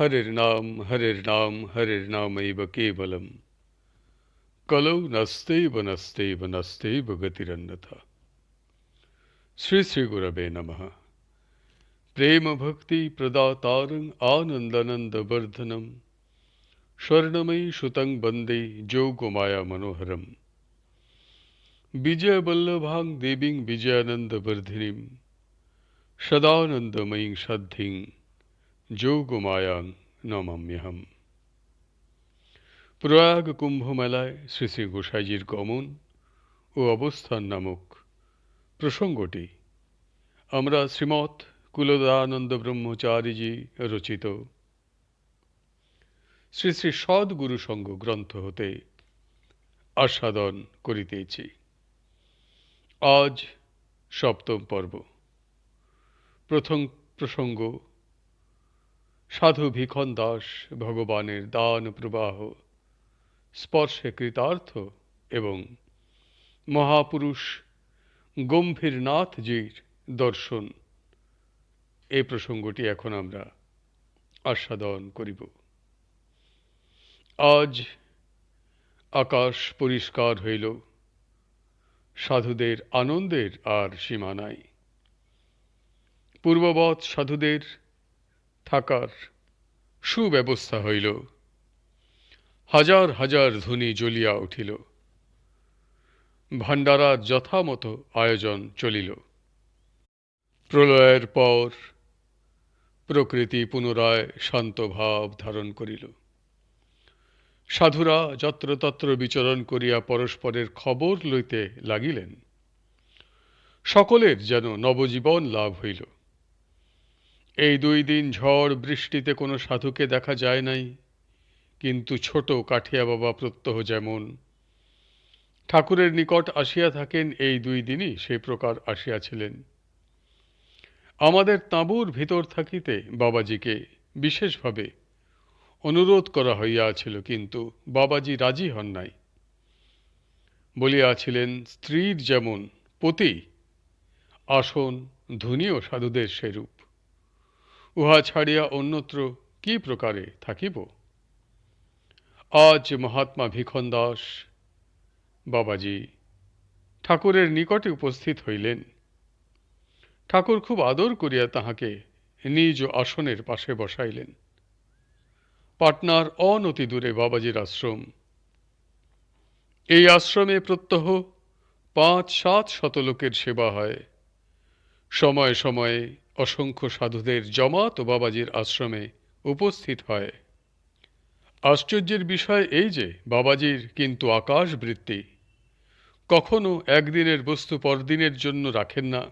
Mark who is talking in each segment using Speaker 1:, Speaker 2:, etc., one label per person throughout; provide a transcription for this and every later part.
Speaker 1: हरिर्नाम हरिर्नाम हरिर्नाम केवलम। कलौ नस्ते नस्ते नस्तेव गतिरन्नथा। श्री श्री गुरव नम। प्रेम भक्ति प्रदातारं आनन्दनन्दवर्धनं स्वर्णमयी सुतं वंदे जोगुमाया वल्लभांग दीवीं विजयानंद वर्धि सदानंदमयी श्रद्धि যোগমায়াং নমাম্যহম প্রয়াগ কুম্ভ মেলায় শ্রী শ্রী গোসাইজির গমন ও অবস্থান নামক প্রসঙ্গটি আমরা শ্রীমৎ কুলদানন্দ ব্রহ্মচারীজি রচিত। শ্রী শ্রী সদ্গুরু সঙ্গ গ্রন্থ হতে আস্বাদন করিতেছি। আজ সপ্তম পর্ব। প্রথম প্রসঙ্গ সাধু ভিখন দাস, ভগবানের দান প্রবাহ। স্পর্শে কৃতার্থ এবং মহাপুরুষ গম্ভীরনাথজির দর্শন। এই প্রসঙ্গটি এখন আমরা আস্বাদন করিব। আজ আকাশ পরিষ্কার হইল। সাধুদের আনন্দের আর সীমা নাই। পূর্ববৎ সাধুদের থাকার সুব্যবস্থা হইল। হাজার হাজার ধ্বনি জ্বলিয়া উঠিল। ভাণ্ডারার যথামত আয়োজন চলিল। প্রলয়ের পর প্রকৃতি পুনরায় শান্ত ভাব ধারণ করিল। সাধুরা যত্রতত্র বিচরণ করিয়া পরস্পরের খবর লইতে লাগিলেন। সকলের যেন নবজীবন লাভ হইল। এই দুই দিন ঝড় বৃষ্টিতে কোনো সাধুকে দেখা যায় নাই, কিন্তু ছোট কাঠিয়া বাবা প্রত্যহ যেমন। ঠাকুরের নিকট আসিয়া থাকেন এই দুই দিনই সেই প্রকার আসিয়াছিলেন। আমাদের তাঁবুর ভিতর থাকিতে বাবাজিকে বিশেষভাবে অনুরোধ করা হইয়াছিল, কিন্তু বাবাজি রাজি হন নাই। বলিয়াছিলেন, স্ত্রীর যেমন পতি, আসন ধুনীয় সাধুদের সেরূপ। উহা ছাড়িয়া অন্যত্র কি প্রকারে থাকিব? আজ মহাত্মা ভিখন দাস, বাবাজি ঠাকুরের নিকটে উপস্থিত হইলেন। ঠাকুর খুব আদর করিয়া তাহাকে নিজ আসনের পাশে বসাইলেন। পাটনার অনতি দূরে বাবাজির আশ্রম। এই আশ্রমে প্রত্যহ পাঁচ সাত শত লোকের সেবা হয়। সময়ে সময়ে অসংখ্য সাধুদের জমাত ও বাবাজির আশ্রমে উপস্থিত হয়। আশ্চর্যের বিষয় এই যে, বাবাজির কিন্তু আকাশ বৃত্তি কখনো একদিনের বস্তু পরদিনের জন্য রাখেন না।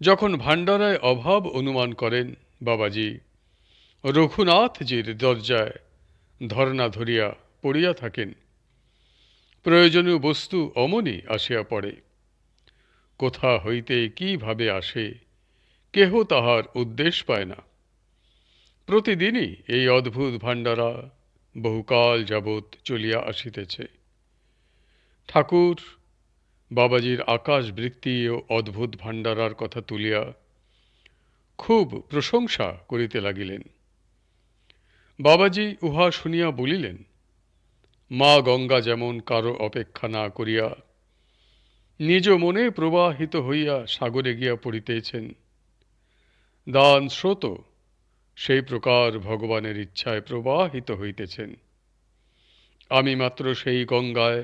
Speaker 1: যখন ভাণ্ডারায় অভাব অনুমান করেন বাবাজি, রঘুনাথজির দরজায় ধর্না ধরিয়া পড়িয়া থাকেন। প্রয়োজনীয় বস্তু অমনি আসিয়া পড়ে। কোথা হইতে কীভাবে আসে কেহ তাহার উদ্দেশ পায় না। প্রতিদিনই এই অদ্ভুত ভাণ্ডারা বহুকাল যাবৎ চলিয়া আসিতেছে। ঠাকুর, বাবাজির আকাশ বৃত্তি ও অদ্ভুত ভাণ্ডারার কথা তুলিয়া খুব প্রশংসা করিতে লাগিলেন। বাবাজি উহা শুনিয়া বলিলেন, মা গঙ্গা যেমন কারও অপেক্ষা না করিয়া নিজ মনে প্রবাহিত হইয়া সাগরে গিয়া পড়িতেছেন দান স্রোত, সেই প্রকার ভগবানের ইচ্ছায় প্রবাহিত হইতেছেন। আমি মাত্র সেই গঙ্গায়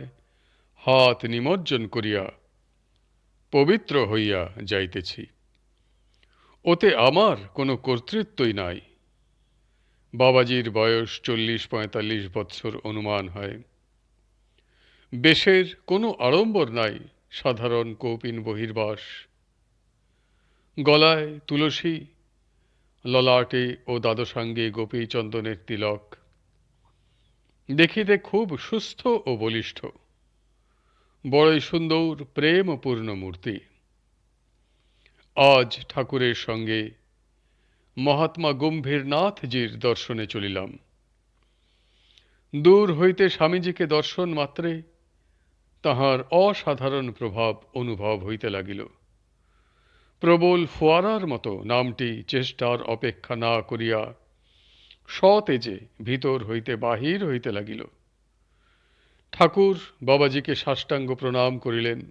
Speaker 1: হাত নিমজ্জন করিয়া পবিত্র হইয়া যাইতেছি। ওতে আমার কোনো কর্তৃত্বই নাই। বাবাজির বয়স চল্লিশ পঁয়তাল্লিশ বৎসর অনুমান হয়। বেশের কোনো আড়ম্বর নাই সাধারণ কৌপিন বহির্বাস। গলায় তুলসী, ললাটে ও দ্বাদশাঙ্গে গোপী চন্দনের তিলক। দেখিতে খুব সুস্থ ও বলিষ্ঠ। বড়ই সুন্দর, প্রেমপূর্ণ মূর্তি। আজ ঠাকুরের সঙ্গে মহাত্মা গম্ভীরনাথজির দর্শনে চলিলাম। দূর হইতে স্বামীজিকে দর্শন মাত্রে তাহার অসাধারণ প্রভাব অনুভব হইতে লাগিল। প্রবল ফোয়ারার মতো নামটি চেষ্টার অপেক্ষা না করিয়া সতেজে ভিতর হইতে বাহির হইতে লাগিল। ঠাকুর বাবাজিকে সাষ্টাঙ্গ প্রণাম করিলেন।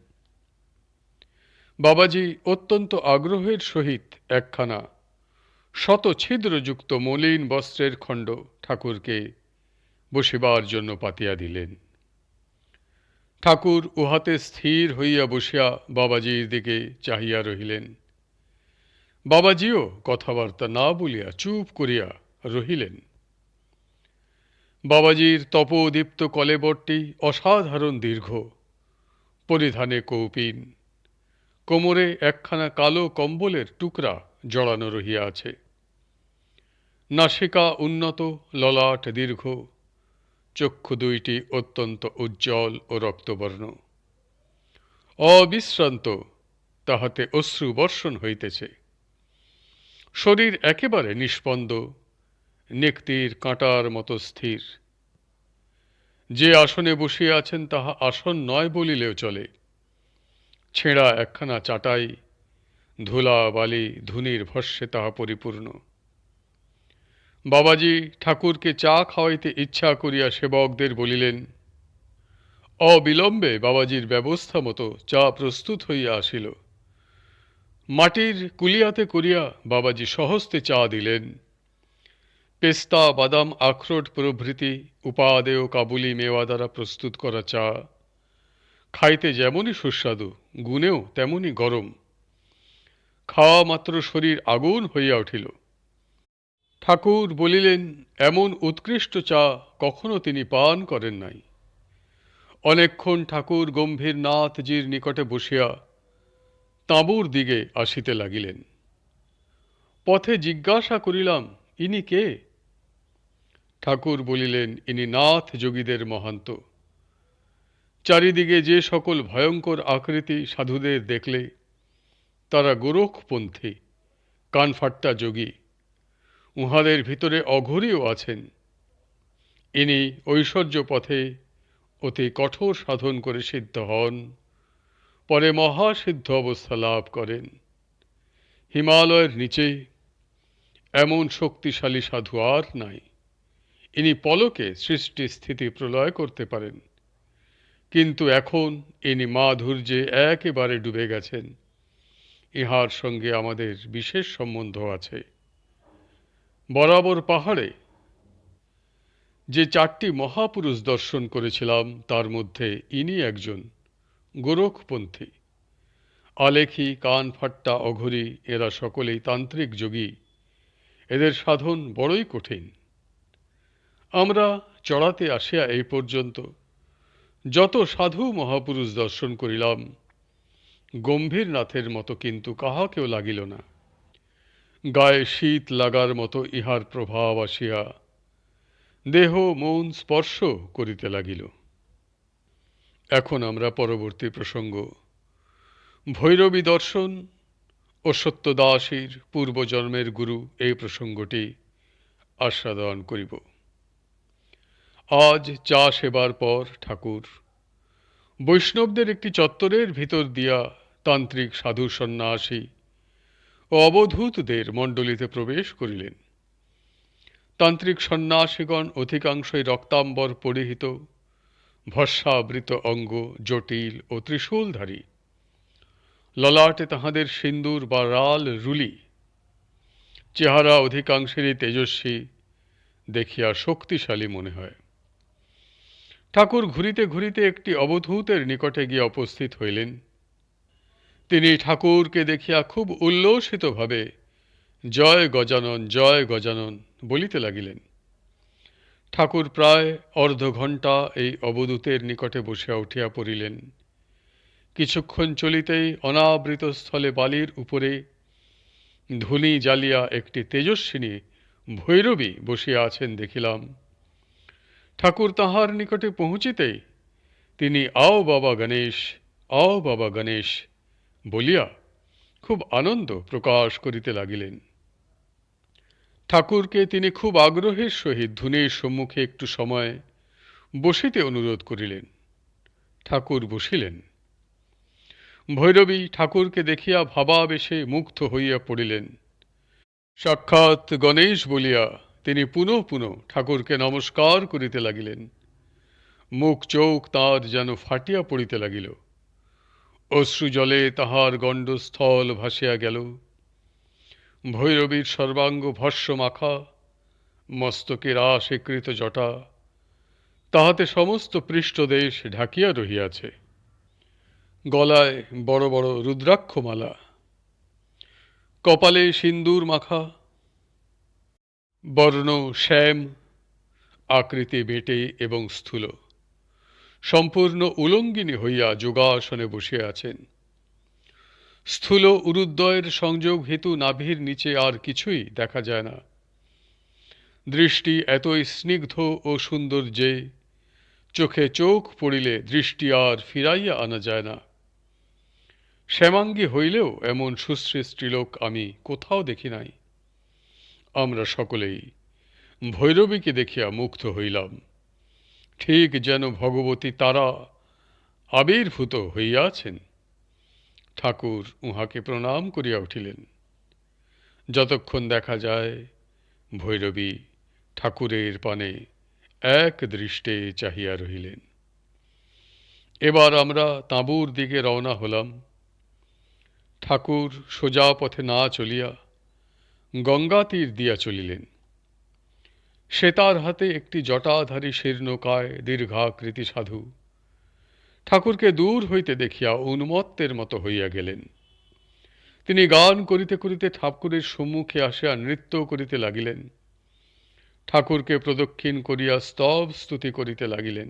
Speaker 1: বাবাজি অত্যন্ত আগ্রহের সহিত একখানা শত ছিদ্রযুক্ত মলিন বস্ত্রের খণ্ড ঠাকুরকে বসিবার জন্য পাতিয়া দিলেন। ঠাকুর উহাতে স্থির হইয়া বসিয়া বাবাজির দিকে চাহিয়া রহিলেন। বাবাজিও কথাবার্তা না বলিয়া চুপ করিয়া রহিলেন। বাবাজির তপোদীপ্ত কলেবরটি অসাধারণ দীর্ঘ, পরিধানে কৌপিন, কোমরে একখানা কালো কম্বলের টুকরা জড়ানো রহিয়া আছে। নাসিকা উন্নত, ললাট দীর্ঘ, চক্ষু দুইটি অত্যন্ত উজ্জ্বল ও রক্তবর্ণ। অবিশ্রান্ত, তাহাতে অশ্রু বর্ষণ হইতেছে। শরীর একেবারে নিষ্পন্দ, নেকতির কাঁটার মতো স্থির। যে আসনে বসিয়া আছেন তাহা আসন নয় বলিলেও চলে। ছেঁড়া একখানা চাটাই, ধুলা, বালি, ধুনির ভস্যে তাহা পরিপূর্ণ। বাবাজি ঠাকুরকে চা খাওয়াইতে ইচ্ছা করিয়া সেবকদের বলিলেন, অবিলম্বে বাবাজির ব্যবস্থা মতো চা প্রস্তুত হইয়া আসিল। মাটির কুলিয়াতে করিয়া বাবাজি সহস্তে চা দিলেন। পেস্তা, বাদাম, আখরোট প্রভৃতি উপাদেয় কাবুলি মেওয়া দ্বারা প্রস্তুত করা চা। খাইতে যেমনই সুস্বাদু, গুণেও তেমনই গরম। খাওয়া মাত্র শরীর আগুন হইয়া উঠিল। ঠাকুর বলিলেন, এমন উৎকৃষ্ট চা কখনো তিনি পান করেন নাই। অনেকক্ষণ ঠাকুর গম্ভীর নাথজির নিকটে বসিয়া তাঁবুর দিকে আসিতে লাগিলেন। পথে জিজ্ঞাসা করিলাম, ইনি কে? ঠাকুর বলিলেন, ইনি নাথ যোগীদের মহান্ত। চারিদিকে যে সকল ভয়ঙ্কর আকৃতি সাধুদের দেখলে, তারা গোরখপন্থী, কানফাট্টা যোগী, উহাদের ভিতরে অঘরীও আছেন। ইনি ঐশ্বর্য পথে অতি কঠোর সাধন করে সিদ্ধ হন। পরে মহাসিদ্ধ অবস্থা লাভ করেন। হিমালয়ের নিচে এমন শক্তিশালী সাধু আর নাই। ইনি পলকে সৃষ্টি স্থিতি প্রলয় করতে পারেন। কিন্তু এখন ইনি মাধুর্যে একেবারে ডুবে গেছেন। ইহার সঙ্গে আমাদের বিশেষ সম্বন্ধ আছে। বরাবর পাহাড়ে যে চারটি মহাপুরুষ দর্শন করেছিলাম, তার মধ্যে ইনি একজন। গোরখপন্থী আলেখি কান ফাট্টা অঘরি, এরা সকলেই তান্ত্রিক যোগী। এদের সাধন বড়ই কঠিন। আমরা চড়াতে আসিয়া এই পর্যন্ত যত সাধু মহাপুরুষ দর্শন করিলাম, গম্ভীর নাথের মতো কিন্তু কাহাকেও লাগিল না। গায়ে শীত লাগার মতো ইহার প্রভাব আসিয়া দেহ মন স্পর্শ করিতে লাগিল। এখন আমরা পরবর্তী প্রসঙ্গ। ভৈরবী দর্শন ও সত্যদাসীর পূর্বজন্মের গুরু এই প্রসঙ্গটি আস্বাদন করিব। আজ চা সেবার পর ঠাকুর, বৈষ্ণবদের একটি চত্বরের ভিতর দিয়া তান্ত্রিক সাধু সন্ন্যাসী ও অবধূতদের মণ্ডলীতে প্রবেশ করিলেন। তান্ত্রিক সন্ন্যাসীগণ অধিকাংশই রক্তাম্বর পরিহিত ভস্যাবৃত অঙ্গ, জটিল ও ত্রিশূলধারী। ললাটে তাহাদের সিন্দুর বা রাল রুলি। চেহারা অধিকাংশেরই তেজস্বী, দেখিয়া শক্তিশালী মনে হয়। ঠাকুর ঘুরিতে ঘুরিতে একটি অবধূতের নিকটে গিয়ে উপস্থিত হইলেন। তিনি ঠাকুরকে দেখিয়া খুব উল্লসিতভাবে, জয় গজানন জয় গজানন বলিতে লাগিলেন। ঠাকুর প্রায় অর্ধ ঘণ্টা এই অবদূতের নিকটে বসিয়া উঠিয়া পড়িলেন। কিছুক্ষণ চলিতেই অনাবৃত স্থলে বালির উপরে ধুনি জ্বালিয়া একটি তেজস্বিনী ভৈরবী বসিয়া আছেন দেখিলাম। ঠাকুর তাহার নিকটে পৌঁছিতেই তিনি, আও বাবা গণেশ, আও বাবা গণেশ বলিয়া খুব আনন্দ প্রকাশ করিতে লাগিলেন। ঠাকুরকে তিনি খুব আগ্রহের সহিত ধুনের সম্মুখে একটু সময় বসিতে অনুরোধ করিলেন। ঠাকুর বসিলেন। ভৈরবী ঠাকুরকে দেখিয়া ভাবাবেশে মুগ্ধ হইয়া পড়িলেন। সাক্ষাৎ গণেশ বলিয়া তিনি পুনঃ পুনঃ ঠাকুরকে নমস্কার করিতে লাগিলেন। মুখ চোখ তার যেন ফাটিয়া পড়িতে লাগিল। অশ্রু জলে তাহার গণ্ডস্থল ভাসিয়া গেল। ভৈরবীর সর্বাঙ্গ ভস্য মাখা মস্তকে রাশীকৃত জটা, তাহাতে সমস্ত পৃষ্ঠদেশ ঢাকিয়া রহিয়াছে। গলায় বড় বড় রুদ্রাক্ষমালা, কপালে সিন্দুর মাখা, বর্ণ শ্যাম, আকৃতি বেটে এবং স্থূল, সম্পূর্ণ উলঙ্গিনী হইয়া যোগাসনে বসিয়া আছেন। স্থূল উরুদ্বয়ের সংযোগ হেতু নাভির নিচে আর কিছুই দেখা যায় না। দৃষ্টি এতই স্নিগ্ধ ও সুন্দর যে চোখে চোখ পড়িলে দৃষ্টি আর ফিরাইয়া আনা যায় না। শ্যামাঙ্গী হইলেও এমন সুশ্রী স্ত্রীলোক আমি কোথাও দেখি নাই। আমরা সকলেই ভৈরবীকে দেখিয়া মুগ্ধ হইলাম। ঠিক যেন ভগবতী তারা আবির্ভূত হইয়াছেন। ঠাকুর উহাকে প্রণাম করিয়া উঠিলেন। যতক্ষণ দেখা যায়, ভৈরবী ঠাকুরের পানে এক দৃষ্টে চাহিয়া রহিলেন। এবার আমরা তাঁবুর দিকে রওনা হলাম। ঠাকুর সোজা পথে না চলিয়া গঙ্গা তীর দিয়া চলিলেন। সে তার হাতে একটি জটাধারী শীর্ণকায় দীর্ঘাকৃতি সাধু। ঠাকুরকে দূর হইতে দেখিয়া উন্মত্তের মতো হইয়া গেলেন। তিনি গান করিতে করিতে ঠাকুরের সম্মুখে আসিয়া নৃত্য করিতে লাগিলেন। ঠাকুরকে প্রদক্ষিণ করিয়া স্তব স্তুতি করিতে লাগিলেন।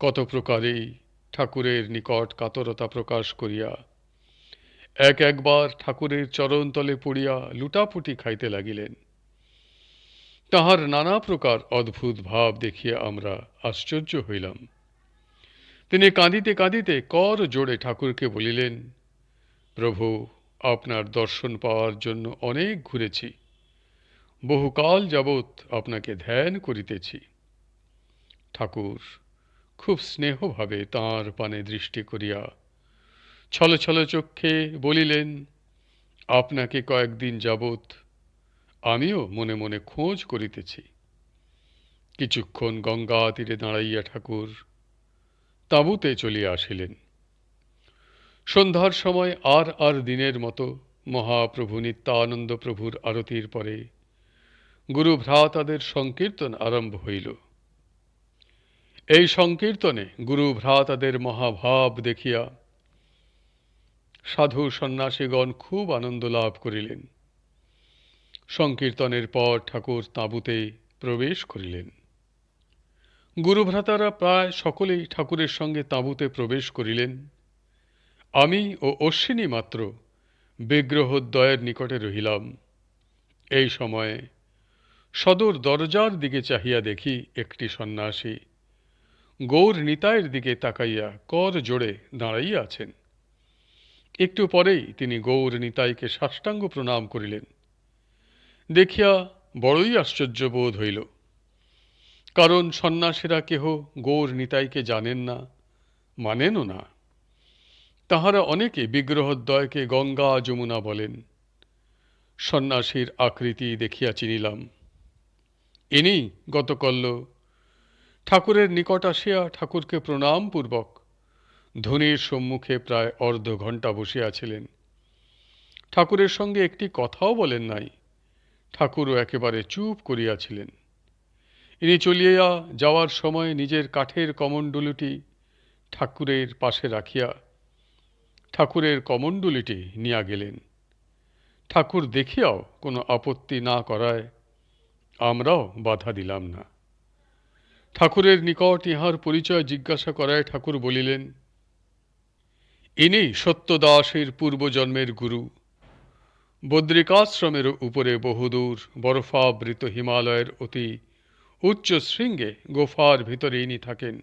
Speaker 1: কত প্রকারেই ঠাকুরের নিকট কাতরতা প্রকাশ করিয়া, এক একবার ঠাকুরের চরণতলে পড়িয়া লুটাপুটি খাইতে লাগিলেন। তাহার নানা প্রকার অদ্ভুত ভাব দেখিয়া আমরা আশ্চর্য হইলাম। তিনি কাঁদিতে কাঁদিতে কর জোড়ে ঠাকুরকে বলিলেন, প্রভু, আপনার দর্শন পাওয়ার জন্য অনেক ঘুরেছি। বহুকাল যাবৎ আপনাকে ধ্যান করিতেছি। ঠাকুর, খুব স্নেহভাবে তাঁর পানে দৃষ্টি করিয়া ছল ছল চক্ষে বলিলেন, আপনাকে কয়েকদিন যাবৎ আমিও মনে মনে খোঁজ করিতেছি। কিছুক্ষণ গঙ্গা তীরে দাঁড়াইয়া ঠাকুর তাঁবুতে চলিয়া আসিলেন। সন্ধ্যার সময় আর আর দিনের মতো মহাপ্রভু নিত্যানন্দ প্রভুর আরতির পরে গুরু ভ্রাতাদের সংকীর্তন আরম্ভ হইল। এই সংকীর্তনে গুরু ভ্রাতাদের মহাভাব দেখিয়া সাধু সন্ন্যাসীগণ খুব আনন্দ লাভ করিলেন। সংকীর্তনের পর ঠাকুর তাঁবুতে প্রবেশ করিলেন। গুরুভ্রাতারা প্রায় সকলেই ঠাকুরের সঙ্গে তাঁবুতে প্রবেশ করিলেন। আমি ও অশ্বিনী মাত্র বিগ্রহদ্বয়ের নিকটে রহিলাম। এই সময়ে সদর দরজার দিকে চাহিয়া দেখি একটি সন্ন্যাসী গৌর নিতাইয়ের দিকে তাকাইয়া কর জোড়ে দাঁড়াইয়া আছেন। একটু পরেই তিনি গৌর নিতাইকে সাষ্টাঙ্গ প্রণাম করিলেন। দেখিয়া বড়ই আশ্চর্য বোধ হইল। কারণ সন্ন্যাসীরা কেহ গৌর নিতাইকে জানেন না, মানেনও না। তাহারা অনেকে বিগ্রহদ্বয়কে গঙ্গা যমুনা বলেন। সন্ন্যাসীর আকৃতি দেখিয়া চিনিলাম। ইনি গতকল্য ঠাকুরের নিকট আসিয়া ঠাকুরকে প্রণাম পূর্বক ধনির সম্মুখে প্রায় অর্ধ ঘণ্টা বসিয়াছিলেন। ঠাকুরের সঙ্গে একটি কথাও বলেন নাই, ঠাকুরও একেবারে চুপ করিয়াছিলেন। ইনি চলিয়া যাওয়ার সময় নিজের কাঠের কমণ্ডলুটি ঠাকুরের পাশে রাখিয়া ঠাকুরের কমণ্ডলিটি নিয়া গেলেন। ঠাকুর দেখিয়াও কোনো আপত্তি না করায় আমরাও বাধা দিলাম না। ঠাকুরের নিকট ইহার পরিচয় জিজ্ঞাসা করায় ঠাকুর বলিলেন ইনি সত্যদাসের পূর্বজন্মের গুরু। বদ্রিকাশ্রমের উপরে বহুদূর বরফাবৃত হিমালয়ের অতি উচ্চ শৃঙ্গে গোফার ভিতরে ইনি থাকেন।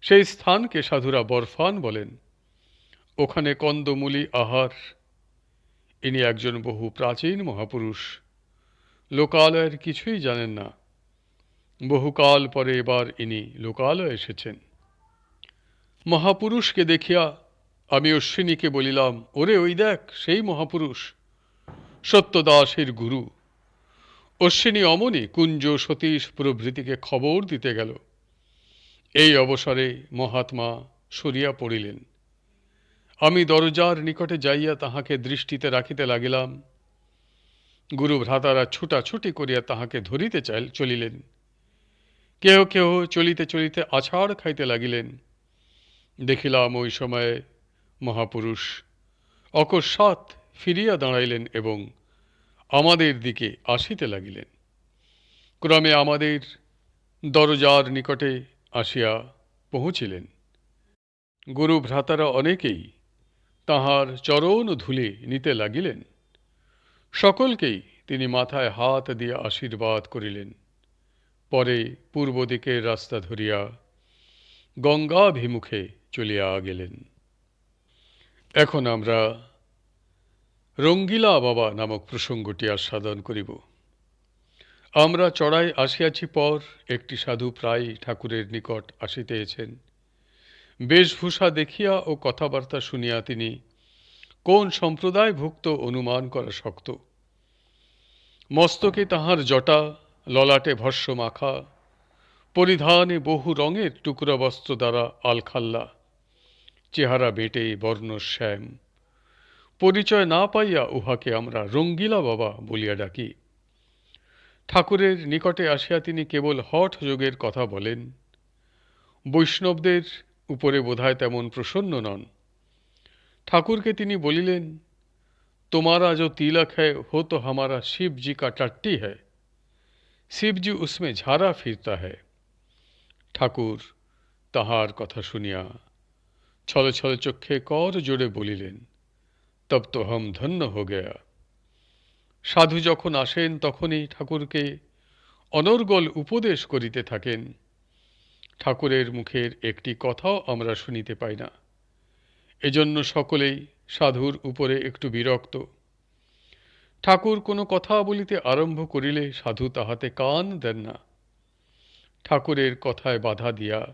Speaker 1: সেই স্থানকে সাধুরা বরফান বলেন। ওখানে কন্দমূলি আহার। ইনি একজন বহু প্রাচীন মহাপুরুষ। লোকালয়ের কিছুই জানেন না। বহুকাল পরে এবার ইনি লোকালয়ে এসেছেন। মহাপুরুষকে দেখিয়া আমি অশ্বিনীকে বলিলাম, ওরে ওই দেখ, সেই মহাপুরুষ। সত্যদাসের গুরু অশ্বিনী অমনি কুঞ্জ সতীশ প্রভৃতিকে খবর দিতে গেল। এই অবসরে মহাত্মা সরিয়া পড়িলেন। আমি দরজার নিকটে যাইয়া তাহাকে দৃষ্টিতে রাখিতে লাগিলাম। গুরু ভ্রাতারা ছুটাছুটি করিয়া তাহাকে ধরিতে চাইল, চলিলেন। কেহ কেহ চলিতে চলিতে আছাড় খাইতে লাগিলেন। দেখিলাম ওই সময়ে মহাপুরুষ অকস্মাৎ ফিরিয়া দাঁড়াইলেন এবং আমাদের দিকে আসিতে লাগিলেন। ক্রমে আমাদের দরজার নিকটে আসিয়া পৌঁছিলেন। গুরু ভ্রাতারা অনেকেই তাহার চরণ ধুলে নিতে লাগিলেন। সকলকেই তিনি মাথায় হাত দিয়ে আশীর্বাদ করিলেন। পরে পূর্ব দিকের রাস্তা ধরিয়া গঙ্গাভিমুখে চলিয়া গেলেন। এখন আমরা রঙ্গিলা বাবা নামক প্রসঙ্গটি আস্বাদন করিব। আমরা চড়াই আসিয়াছি পর একটি সাধু প্রায় ঠাকুরের নিকট আসিতেছেন। বেশভূষা দেখিয়া ও কথাবার্তা শুনিয়া তিনি, কোন সম্প্রদায়ভুক্ত অনুমান করা শক্ত? মস্তকে তাহার জটা, ললাটে ভস্য মাখা, পরিধানে বহু রঙের টুকরা বস্ত্র দ্বারা আলখাল্লা, চেহারা বেটে বর্ণ শ্যাম পরিচয় না পাইয়া উহাকে আমরা রঙ্গিলা বাবা বলিয়া ডাকি। ঠাকুরের নিকটে আসিয়া তিনি কেবল হঠ যোগের কথা বলেন। বৈষ্ণবদের উপরে বোধহয় তেমন প্রসন্ন নন। ঠাকুরকে তিনি বলিলেন, তোমারা যো তিলক হ্যায় হো তো হামারা শিবজি কা টাট্টি হ্যায় শিবজি উসমে ঝাড়া ফিরতা হ্যায় ঠাকুর তাহার কথা শুনিয়া ছলে ছলে চক্ষে কর জোরে বলিলেন তব তো হম ধন্য হো গয়া। সাধু যখন আসেন, তখনই ঠাকুরকে অনর্গল উপদেশ করিতে থাকেন। ঠাকুরের মুখের একটি কথাও আমরা শুনিতে পাই না। এজন্য সকলেই সাধুর উপরে একটু বিরক্ত। ঠাকুর কোনো কথা বলিতে আরম্ভ করিলে সাধু তাহাতে কান দেন না। ঠাকুরের কথায় বাধা দিয়া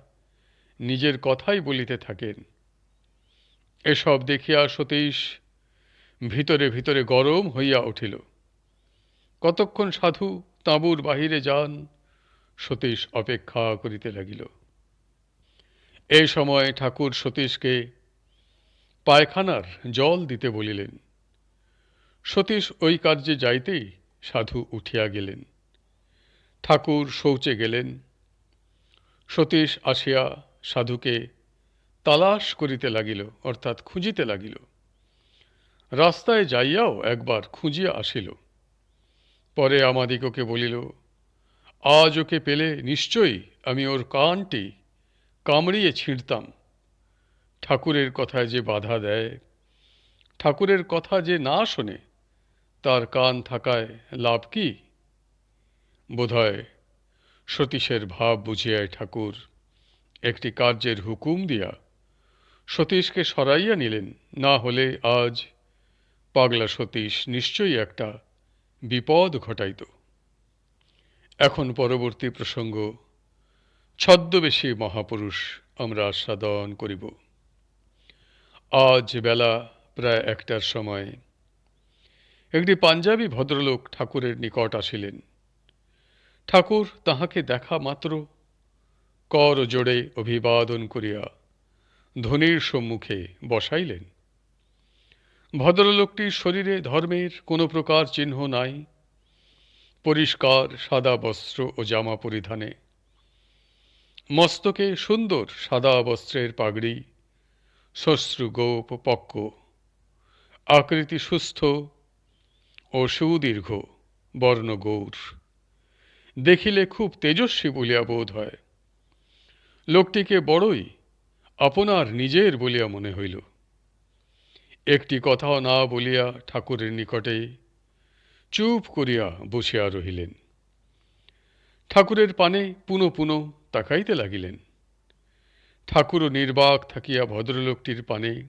Speaker 1: নিজের কথাই বলিতে থাকেন। এসব দেখিয়া সতীশ ভিতরে ভিতরে গরম হইয়া উঠিল। কতক্ষণ সাধু তাঁবুর বাহিরে যান, সতীশ অপেক্ষা করিতে লাগিল। এই সময় ঠাকুর সতীশকে পায়খানার জল দিতে বলিলেন। সতীশ ওই কার্যে যাইতেই সাধু উঠিয়া গেলেন। ঠাকুর শৌচে গেলেন। সতীশ আসিয়া সাধুকে তালাশ করিতে লাগিল, অর্থাৎ খুঁজিতে লাগিল। রাস্তায় যাইয়াও একবার খুঁজিয়া আসিল। পরে আমাদিগকে বলিল, আজ ওকে পেলে নিশ্চয়ই আমি ওর কানটি কামড়িয়ে ছিঁড়তাম। ঠাকুরের কথায় যে বাধা দেয়, ঠাকুরের কথা যে না শোনে, তার কান থাকায় লাভ কি? বোধহয় সতীশের ভাব বুঝিয়ায় ঠাকুর একটি কার্যের হুকুম দিয়া সতীশকে সরাইয়া নিলেন। না হলে আজ পাগলা সতীশ, নিশ্চয়ই একটা বিপদ ঘটাইত। এখন পরবর্তী প্রসঙ্গ, ছদ্মবেশী মহাপুরুষ আমরা আস্বাদন করিব। আজ বেলা প্রায় একটার সময় একটি পাঞ্জাবি ভদ্রলোক ঠাকুরের নিকট আসিলেন। ঠাকুর তাহাকে দেখা মাত্র কর জোড়ে অভিবাদন করিয়া ধনির সম্মুখে বসাইলেন। ভদ্রলোকটির শরীরে ধর্মের কোনো প্রকার চিহ্ন নাই, পরিষ্কার সাদা বস্ত্র ও জামা পরিধানে। মস্তকে সুন্দর সাদা বস্ত্রের পাগড়ি শ্বশ্রু গোপ পক্ক, আকৃতি সুস্থ ও সুদীর্ঘ বর্ণগৌর দেখিলে খুব তেজস্বী বলিয়া বোধ হয়। লোকটিকে বড়ই আপনার নিজের বলিয়া মনে হইল। একটি কথাও না বলিয়া ঠাকুরের নিকটে চুপ করিয়া বসিয়া রহিলেন। ঠাকুরের পানে পুনঃ পুনঃ তাকাইতে লাগিলেন। ঠাকুরও নির্বাক থাকিয়া ভদ্রলোকটির পানে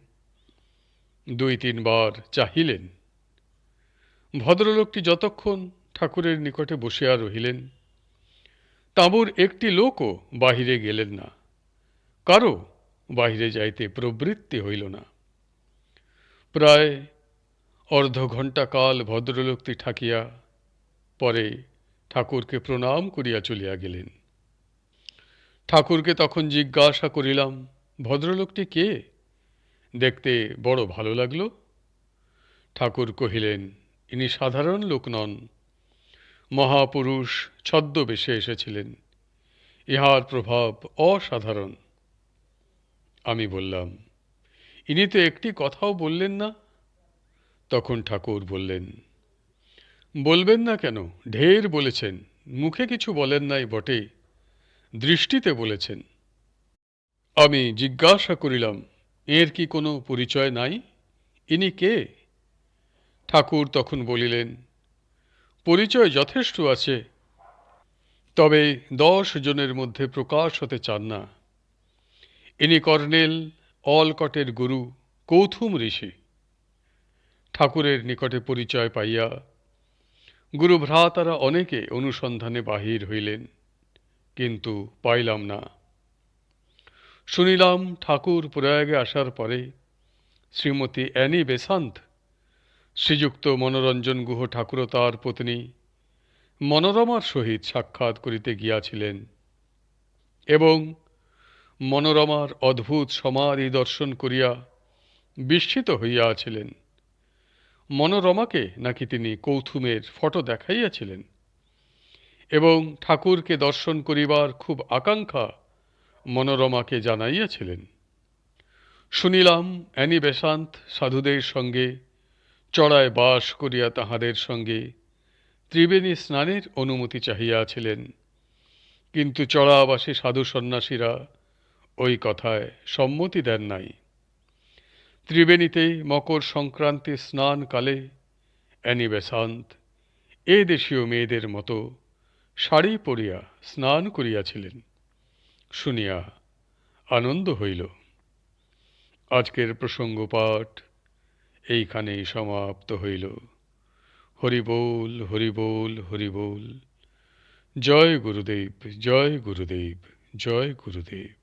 Speaker 1: দুই তিনবার চাহিলেন। ভদ্রলোকটি যতক্ষণ ঠাকুরের নিকটে বসিয়া রহিলেন, তাঁবুর একটি লোকও বাহিরে গেলেন না। কারও বাহিরে যাইতে প্রবৃত্তি হইল না। প্রায় অর্ধ ঘণ্টা কাল ভদ্রলোকটি ঠাকিয়া পরে ঠাকুরকে প্রণাম করিয়া চলিয়া গেলেন। ঠাকুরকে তখন জিজ্ঞাসা করিলাম, ভদ্রলোকটি কে? দেখতে বড় ভালো লাগল? ঠাকুর কহিলেন, ইনি সাধারণ লোক নন। মহাপুরুষ ছদ্মবেশে এসেছিলেন। ইহার প্রভাব অসাধারণ। আমি বললাম ইনি তো একটি কথাও বললেন না। তখন ঠাকুর বললেন, বলবেন না কেন? ঢের বলেছেন, মুখে কিছু বলেন নাই বটে, দৃষ্টিতে বলেছেন। আমি জিজ্ঞাসা করিলাম, এর কি কোনো পরিচয় নাই? ইনি কে? ঠাকুর তখন বলিলেন, পরিচয় যথেষ্ট আছে, তবে দশ জনের মধ্যে প্রকাশ হতে চান না। ইনি কর্নেল অলকটের গুরু কৌথুম ঋষি। ঠাকুরের নিকটে পরিচয় পাইয়া গুরু ভ্রাতারা অনেকে অনুসন্ধানে বাহির হইলেন, কিন্তু পাইলাম না। শুনিলাম ঠাকুর প্রয়াগে আসার পরে শ্রীমতী অ্যানি বেসান্ত, শ্রীযুক্ত মনোরঞ্জন গুহ ঠাকুর তার পত্নী মনোরমার সহিত সাক্ষাৎ করিতে গিয়াছিলেন এবং মনোরমার অদ্ভুত সমাধি দর্শন করিয়া বিস্মিত হইয়াছিলেন মনোরমাকে নাকি তিনি কৌথুমের ফটো দেখাইয়াছিলেন? এবং ঠাকুরকে দর্শন করিবার খুব আকাঙ্ক্ষা মনোরমাকে জানাইয়াছিলেন। শুনিলাম অ্যানি বেশান্ত সাধুদের সঙ্গে, চড়ায় বাস করিয়া তাহাদের সঙ্গে ত্রিবেণী স্নানের অনুমতি চাহিয়াছিলেন। কিন্তু চড়াবাসী সাধু সন্ন্যাসীরা ওই কথায় সম্মতি দেন নাই। ত্রিবেণীতে মকর সংক্রান্তি স্নানকালে অ্যানি বেসান্ত এ দেশীয় মেয়েদের মতো শাড়ি পরিয়া স্নান করিয়াছিলেন। শুনিয়া আনন্দ হইল। আজকের প্রসঙ্গ পাঠ এইখানেই সমাপ্ত হইল। হরিবোল হরিবোল হরিবোল জয় গুরুদেব জয় গুরুদেব জয় গুরুদেব।